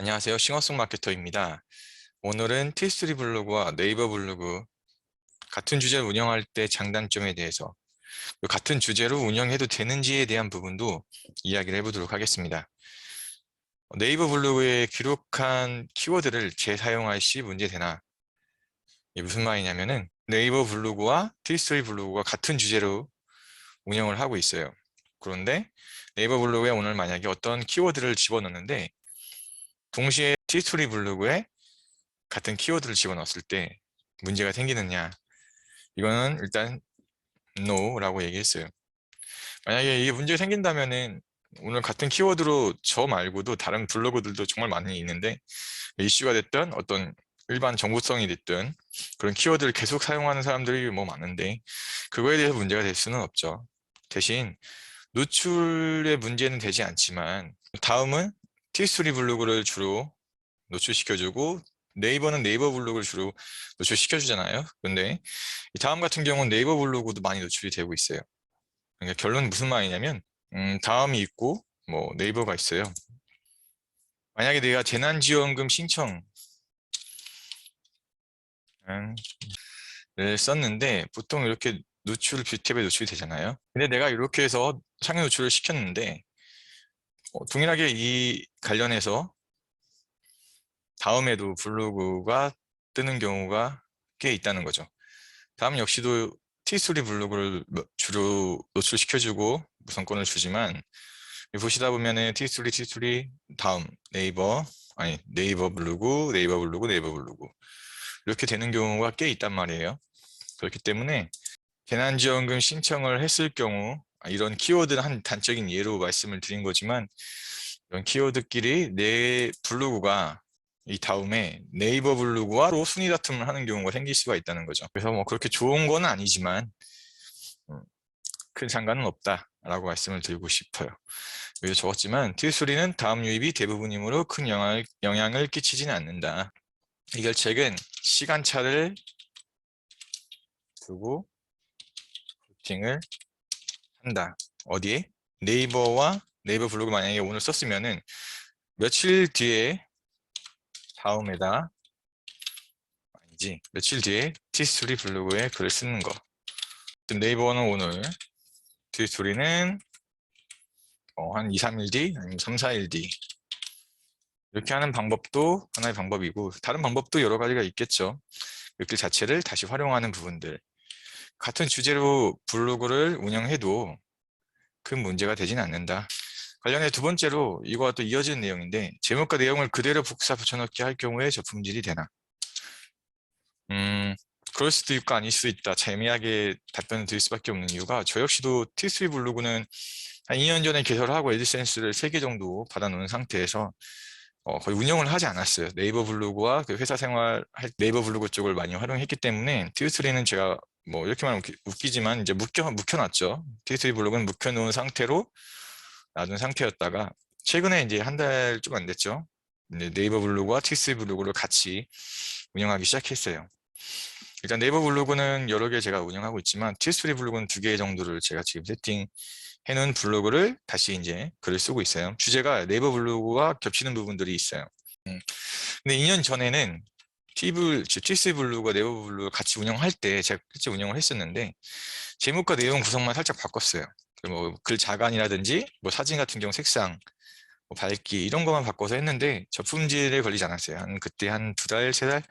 안녕하세요. 싱어송 마케터입니다. 오늘은 티스토리 블로그와 네이버 블로그 같은 주제를 운영할 때 장단점에 대해서 그 같은 주제로 운영해도 되는지에 대한 부분도 이야기를 해보도록 하겠습니다. 네이버 블로그에 기록한 키워드를 재사용할 시 문제되나? 이게 무슨 말이냐면은 네이버 블로그와 티스토리 블로그가 같은 주제로 운영을 하고 있어요. 그런데 네이버 블로그에 오늘 만약에 어떤 키워드를 집어넣는데 동시에 티스토리 블로그에 같은 키워드를 집어넣었을 때 문제가 생기느냐? 이거는 일단 no라고 얘기했어요. 만약에 이게 문제가 생긴다면은 오늘 같은 키워드로 저 말고도 다른 블로그들도 정말 많이 있는데 이슈가 됐든 어떤 일반 정보성이 됐든 그런 키워드를 계속 사용하는 사람들이 뭐 많은데 그거에 대해서 문제가 될 수는 없죠. 대신 노출의 문제는 되지 않지만 다음은 티스토리 블로그를 주로 노출시켜주고 네이버는 네이버 블로그를 주로 노출시켜주잖아요. 근데 다음 같은 경우는 네이버 블로그도 많이 노출이 되고 있어요. 그러니까 결론은 무슨 말이냐면 음, 다음이 있고 뭐 네이버가 있어요. 만약에 내가 재난지원금 신청 을 썼는데 보통 이렇게 노출 뷰탭에 노출이 되잖아요. 근데 내가 이렇게 해서 상위 노출을 시켰는데 어, 동일하게 이 관련해서 다음에도 블로그가 뜨는 경우가 꽤 있다는 거죠. 다음 역시도 티스토리 블로그를 주로 노출시켜주고 우선권을 주지만 보시다 보면은 티스토리 티스토리 다음 네이버 아니 네이버 블로그 네이버 블로그 네이버 블로그 이렇게 되는 경우가 꽤 있단 말이에요. 그렇기 때문에 재난지원금 신청을 했을 경우 아, 이런 키워드는 한 단적인 예로 말씀을 드린 거지만 이런 키워드끼리 내 블로그가 이 다음에 네이버 블로그와 순위 다툼을 하는 경우가 생길 수가 있다는 거죠. 그래서 뭐 그렇게 좋은 건 아니지만 음, 큰 상관은 없다라고 말씀을 드리고 싶어요. 여기서 적었지만 티소리는 다음 유입이 대부분이므로 큰 영향을, 영향을 끼치지는 않는다. 이 결책은 시간차를 두고 루팅을 한다. 어디에? 네이버와 네이버 블로그 만약에 오늘 썼으면은 며칠 뒤에 다음에다 아니지. 며칠 뒤에 티스토리 블로그에 글을 쓰는 거. 지금 네이버는 오늘 티스토리는 어, 한 2, 3일 뒤 아니면 3, 4일 뒤. 이렇게 하는 방법도 하나의 방법이고 다른 방법도 여러 가지가 있겠죠. 글 자체를 다시 활용하는 부분들 같은 주제로 블로그를 운영해도 큰 문제가 되지는 않는다 관련해 두 번째로 이거와 또 이어지는 내용인데 제목과 내용을 그대로 복사 붙여넣기 할 경우에 저품질이 되나? 음, 그럴 수도 있고 아닐 수도 있다. 재미하게 답변을 드릴 수밖에 없는 이유가 저 역시도 T3 블로그는 한 2년 전에 개설을 하고 에디센스를 3개 정도 받아놓은 상태에서 어, 거의 운영을 하지 않았어요. 네이버 블로그와 그 회사 생활 할 네이버 블로그 쪽을 많이 활용했기 때문에 T3는 제가 뭐 이렇게 말하면 웃기, 지만 이제 묶여, 묵혀놨죠. T3 블로그는 묵혀놓은 상태로 놔둔 상태였다가 최근에 이제 한 달 좀 안 됐죠. 네이버 블로그와 티스 블로그를 같이 운영하기 시작했어요. 일단 네이버 블로그는 여러 개 제가 운영하고 있지만 티스토리 블로그는 두 개 정도를 제가 지금 세팅해 놓은 블로그를 다시 이제 글을 쓰고 있어요. 주제가 네이버 블로그와 겹치는 부분들이 있어요. 음. 근데 2년 전에는 티블, 티스 블로그와 네이버 블로그 같이 운영할 때 제가 실제 운영을 했었는데 제목과 내용 구성만 살짝 바꿨어요. 뭐글 자간이라든지 뭐 사진 같은 경우 색상 뭐 밝기 이런 것만 바꿔서 했는데 저품질에 걸리지 않았어요. 한 그때 한 두 달, 세 달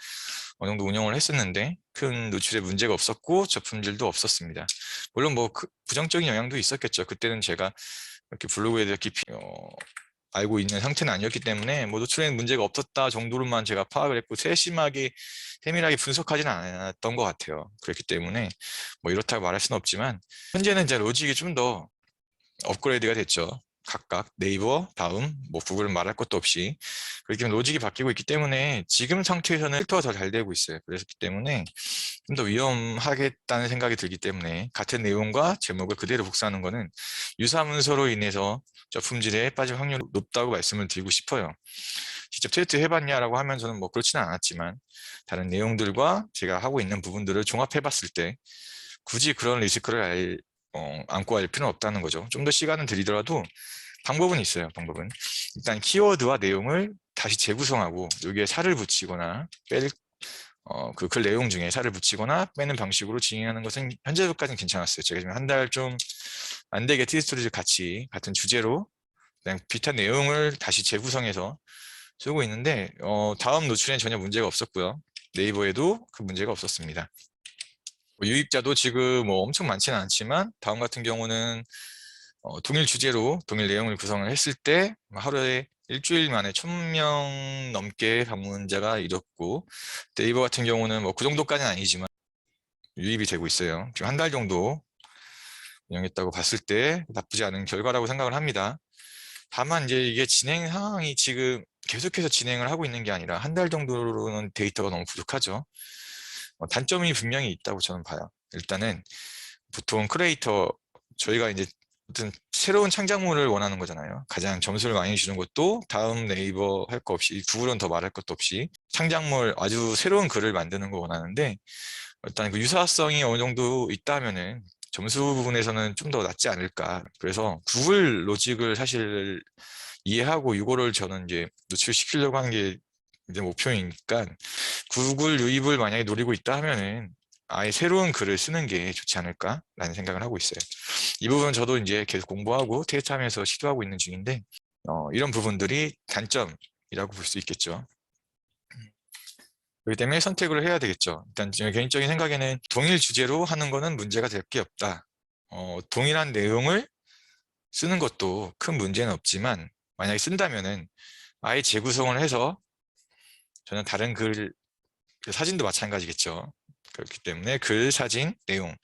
어느 정도 운영을 했었는데 큰 노출에 문제가 없었고 저품질도 없었습니다. 물론 뭐 그 부정적인 영향도 있었겠죠. 그때는 제가 이렇게 블로그에 대해 깊이 어, 알고 있는 상태는 아니었기 때문에 뭐 노출에는 문제가 없었다 정도로만 제가 파악을 했고 세심하게 세밀하게 분석하지는 않았던 것 같아요. 그렇기 때문에 뭐 이렇다고 말할 수는 없지만 현재는 이제 로직이 좀 더 업그레이드가 됐죠. 각각 네이버, 다음, 뭐 구글 말할 것도 없이 그렇게 로직이 바뀌고 있기 때문에 지금 상태에서는 필터가 더 잘 되고 있어요. 그렇기 때문에 좀 더 위험하겠다는 생각이 들기 때문에 같은 내용과 제목을 그대로 복사하는 것은 유사 문서로 인해서 저 품질에 빠질 확률이 높다고 말씀을 드리고 싶어요. 직접 테스트 해봤냐라고 하면 저는 뭐 그렇지는 않았지만 다른 내용들과 제가 하고 있는 부분들을 종합해 봤을 때 굳이 그런 리스크를 알, 어, 안고 할 필요는 없다는 거죠. 좀 더 시간을 들이더라도 방법은 있어요. 방법은 일단 키워드와 내용을 다시 재구성하고 여기에 살을 붙이거나 뺄 어, 그 글 내용 중에 살을 붙이거나 빼는 방식으로 진행하는 것은 현재까지는 괜찮았어요. 제가 지금 한 달 좀 안 되게 티스토리를 같이 같은 주제로 그냥 비슷한 내용을 다시 재구성해서 쓰고 있는데 어, 다음 노출엔 전혀 문제가 없었고요. 네이버에도 그 문제가 없었습니다. 뭐 유입자도 지금 뭐 엄청 많지는 않지만 다음 같은 경우는 어, 동일 주제로 동일 내용을 구성을 했을 때 하루에 일주일 만에 천 명 넘게 방문자가 이뤘고 네이버 같은 경우는 뭐 그 정도까지는 아니지만 유입이 되고 있어요. 지금 한 달 정도 운영했다고 봤을 때 나쁘지 않은 결과라고 생각을 합니다. 다만 이제 이게 진행 상황이 지금 계속해서 진행을 하고 있는 게 아니라 한 달 정도로는 데이터가 너무 부족하죠. 어, 단점이 분명히 있다고 저는 봐요. 일단은 보통 크리에이터 저희가 이제 어떤 새로운 창작물을 원하는 거잖아요. 가장 점수를 많이 주는 것도 다음 네이버 할 거 없이 구글은 더 말할 것도 없이 창작물 아주 새로운 글을 만드는 거 원하는데 일단 그 유사성이 어느 정도 있다면은 점수 부분에서는 좀 더 낫지 않을까. 그래서 구글 로직을 사실 이해하고 이거를 저는 이제 노출시키려고 하는 게 이제 목표이니까 구글 유입을 만약에 노리고 있다 하면은 아예 새로운 글을 쓰는 게 좋지 않을까라는 생각을 하고 있어요. 이 부분 저도 이제 계속 공부하고 테스트하면서 시도하고 있는 중인데 어, 이런 부분들이 단점이라고 볼 수 있겠죠. 그렇기 때문에 선택을 해야 되겠죠. 일단 제 개인적인 생각에는 동일 주제로 하는 거는 문제가 될 게 없다. 어, 동일한 내용을 쓰는 것도 큰 문제는 없지만 만약에 쓴다면은 아예 재구성을 해서 저는 다른 글그 사진도 마찬가지겠죠. 그렇기 때문에 글, 사진, 내용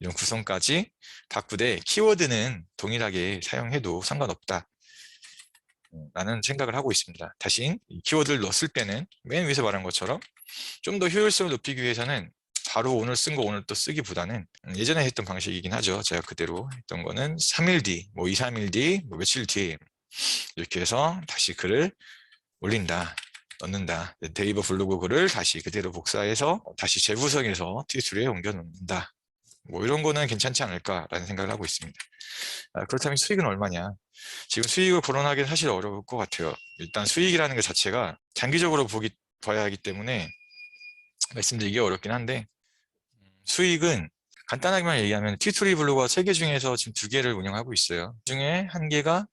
이런 구성까지 바꾸되 키워드는 동일하게 사용해도 상관없다. 라는 생각을 하고 있습니다. 다시 이 키워드를 넣었을 때는 맨 위에서 말한 것처럼 좀 더 효율성을 높이기 위해서는 바로 오늘 쓴 거 오늘 또 쓰기보다는 음, 예전에 했던 방식이긴 하죠. 제가 그대로 했던 거는 3일 뒤, 뭐 2, 3일 뒤, 뭐 며칠 뒤 이렇게 해서 다시 글을 올린다. 넣는다. 네이버 블로그 글을 다시 그대로 복사해서 다시 재구성해서 트위터에 옮겨 놓는다. 뭐 이런 거는 괜찮지 않을까라는 생각을 하고 있습니다. 아, 그렇다면 수익은 얼마냐? 지금 수익을 거론하기는 사실 어려울 것 같아요. 일단 수익이라는 것 자체가 장기적으로 보기 봐야 하기 때문에 말씀드리기 어렵긴 한데 수익은 간단하게만 얘기하면 티투리 블로그가 세 개 중에서 지금 두 개를 운영하고 있어요. 그 중에 한 개가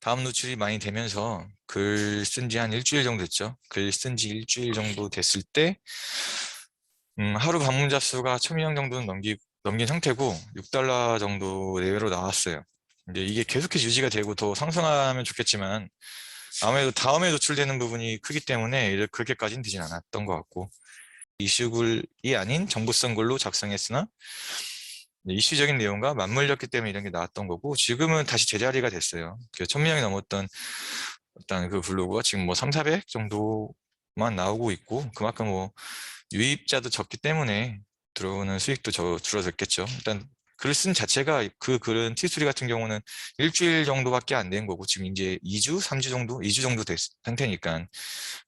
다음 노출이 많이 되면서 글 쓴 지 한 일주일 정도 됐죠. 글 쓴 지 일주일 정도 됐을 때 음, 하루 방문자 수가 1000명 정도는 넘기, 넘긴 상태고 6달러 정도 내외로 나왔어요. 이제 이게 계속해서 유지가 되고 더 상승하면 좋겠지만 아무래도 다음에 노출되는 부분이 크기 때문에 그렇게까지는 되진 않았던 것 같고 이슈글이 아닌 정보성 글로 작성했으나 이슈적인 내용과 맞물렸기 때문에 이런 게 나왔던 거고 지금은 다시 제자리가 됐어요. 그 1000명이 넘었던 일단 그 블로그가 지금 뭐 3, 400 정도만 나오고 있고 그만큼 뭐 유입자도 적기 때문에 들어오는 수익도 저 줄어들겠죠. 일단 글쓴 자체가 그 글은 티스토리 같은 경우는 일주일 정도밖에 안 된 거고 지금 이제 2주, 3주 정도, 2주 정도 된 상태니까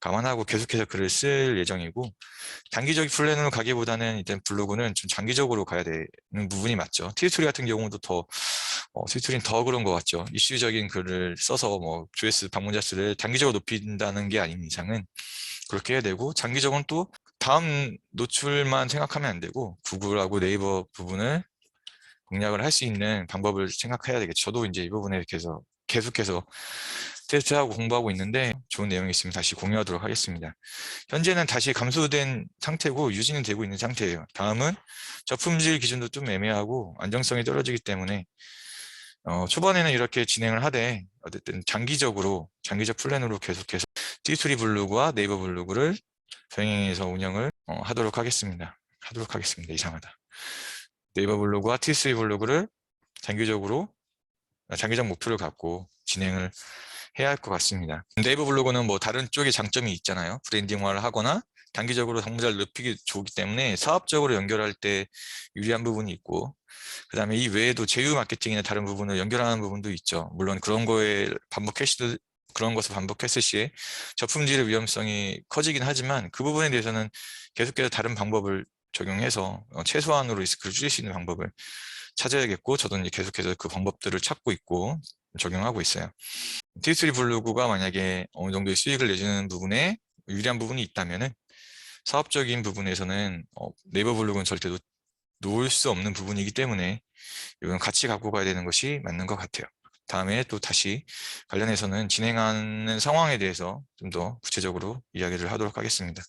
감안하고 계속해서 글을 쓸 예정이고 단기적인 플랜으로 가기보다는 일단 블로그는 좀 장기적으로 가야 되는 부분이 맞죠. 티스토리 같은 경우도 더 어, 트위터는 더 그런 것 같죠. 이슈적인 글을 써서 뭐 조회수 방문자 수를 단기적으로 높인다는 게 아닌 이상은 그렇게 해야 되고 장기적으로는 또 다음 노출만 생각하면 안 되고 구글하고 네이버 부분을 공략을 할 수 있는 방법을 생각해야 되겠죠. 저도 이제 이 부분에 계속 계속해서 테스트하고 공부하고 있는데 좋은 내용이 있으면 다시 공유하도록 하겠습니다. 현재는 다시 감소된 상태고 유지는 되고 있는 상태예요. 다음은 저품질 기준도 좀 애매하고 안정성이 떨어지기 때문에 어, 초반에는 이렇게 진행을 하되 어쨌든 장기적으로 장기적 플랜으로 계속해서 띠투리 블로그와 네이버 블로그를 병행해서 운영을 어, 하도록 하겠습니다. 하도록 하겠습니다. 이상하다. 네이버 블로그와 T3 블로그를 장기적으로 아, 장기적 목표를 갖고 진행을 해야 할 것 같습니다. 네이버 블로그는 뭐 다른 쪽에 장점이 있잖아요. 브랜딩화를 하거나 단기적으로 방문자를 높이기 좋기 때문에 사업적으로 연결할 때 유리한 부분이 있고 그 다음에 이 외에도 제휴 마케팅이나 다른 부분을 연결하는 부분도 있죠. 물론 그런 거에 반복했을 그런 것을 반복했을 시에 저품질의 위험성이 커지긴 하지만 그 부분에 대해서는 계속해서 다른 방법을 적용해서 어, 최소한으로 리스크를 줄일 수 있는 방법을 찾아야겠고 저도 이제 계속해서 그 방법들을 찾고 있고 적용하고 있어요. T3 블로그가 만약에 어느 정도의 수익을 내주는 부분에 유리한 부분이 있다면 은 사업적인 부분에서는 어, 네이버 블로그는 절대 놓, 놓을 수 없는 부분이기 때문에 이건 같이 갖고 가야 되는 것이 맞는 것 같아요. 다음에 또 다시 관련해서는 진행하는 상황에 대해서 좀 더 구체적으로 이야기를 하도록 하겠습니다.